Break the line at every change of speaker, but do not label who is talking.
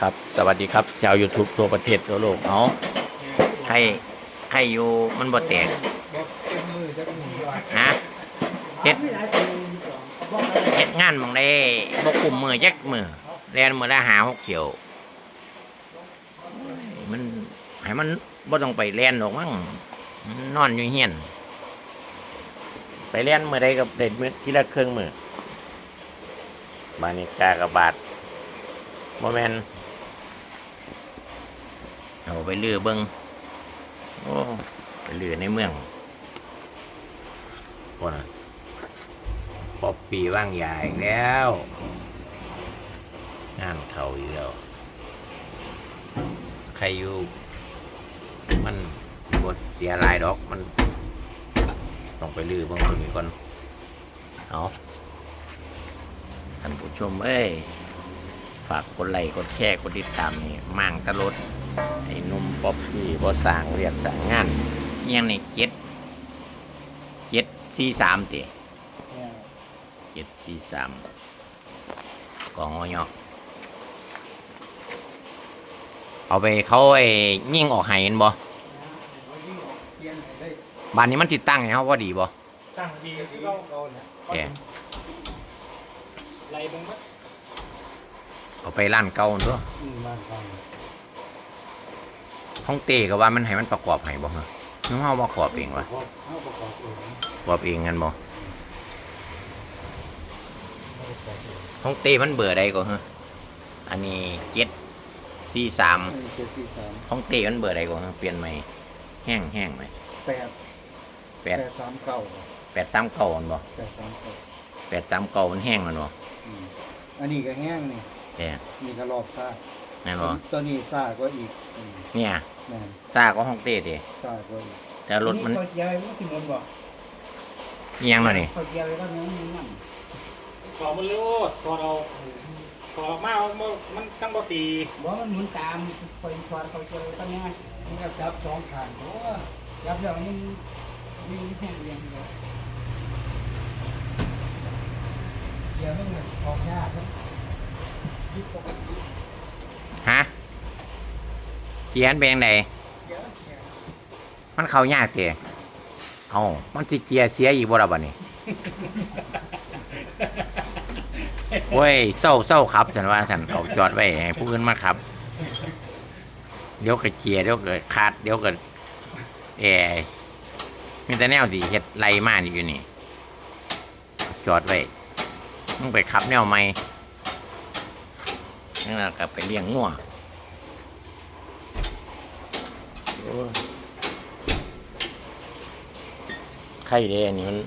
ครับ สวัสดีครับชาว YouTube ทั่วประเทศทั่วโลกเอาใครใครอยู่มันบ่แตกนะเฮ็ดเฮ็ดงานมองได้บ่คุมมือจักมือแล่นมือละหาหกเที่ยวมันให้มันบ่ต้องไปแล่นดอกมั้งนอนอยู่เฮียน ไปเล่นมือใดกับเด็ดมือที่ละเครื่องมือบานิกากระบาดโมเมน เอาไปลือเบิงโอ้ไปลือในเมืองคนน่ะปอบปีว่างยาอีกแล้ว งานเขาอีกแล้ว ใครอยู่ มันบดเสียหลายดอกมัน ต้องไปลือบางคนมีคนเอาท่านผู้ชมเอ้ย ฝากกดไลค์กดแชร์กดติดตามนี่มั่งตะลดไอ้หนุ่มป๊อปปี้บ่สร้างเรียกสร้างงานเอียงนี่เจ็ดเจ็ดสี่สามติเจ็ดสี่สามกองอยอเอาไปเขาไอ้ยิ่งออกไห้เห็นบ่บ้านนี้มันติดตั้งให้เขาว่าดีบ่
ตั้งดีที่เรา
แก
ไล่เบิ่งมั้ย
เอาไปร้านเก่าตัวห้องเต้ก็ว่ามันให้มันประกอบให้บ่ฮะนึกว่ามาประกอบเองวะประกอบเองกันบ่ห้องเต้มันเบื่อใดก็ฮะอันนี้เจ็ดสี่สามห้องเต้มันเบื่อใดก็ฮะเปลี่ยนใหม่แห้งแห้งไหม
แปด
แปด
แปดสามเก้า
แปดสามเก่ามันบ่
แปดสามเก้า
แปดสามเก่ามันแห้งมันบ่
อืมอันนี้ก็แห้งนี่
แต่
มีกระรอบซ่า
แน่นบ่
ตัวนี้ซ่าก็อีกอืม
เนี่ย
แม่น
ซ่าก็ห้องเต้ติ
ซ่าก็อีก
แต่รถมัน
เกียวมันสิมนบ่
อิหยังเนาะนี่
เขาเกี่ยวแล้วก็เนื้อมันนั่น
ขอมันโลดขอเราขอออกมาเอามามันตั้งบ่ตี
บ่มันหมุนตามคอยควานเขาเกี่ยวก็เนี่ยมันก็จับสองขางเพราะว่าจับแล้วมันมันแห้งเรียงเลยเดี๋ยวมันออกยากนะยึดปกติ
ฮะเกียนเป็นยังไง
เดี๋ยวแข็ง
มันเข้ายากเตะเอามันสิเกียร์เสียอีกบ่ล่ะบัดนี้โอ้ยเศร้าเศร้าครับฉันว่าฉันเอาจอดไว้ให้ผู้อื่นมาขับ เดี๋ยวก็เกียร์เดี๋ยวก็ขาดเดี๋ยวก็แอร์มีแต่แนวดีเฮ็ดไรมานี่อยู่นี่ จอดไว้มึงไปขับแนวใหม่ นั่นแหละก็ไปเลี้ยงงัวไข่เด้อันนี้มัน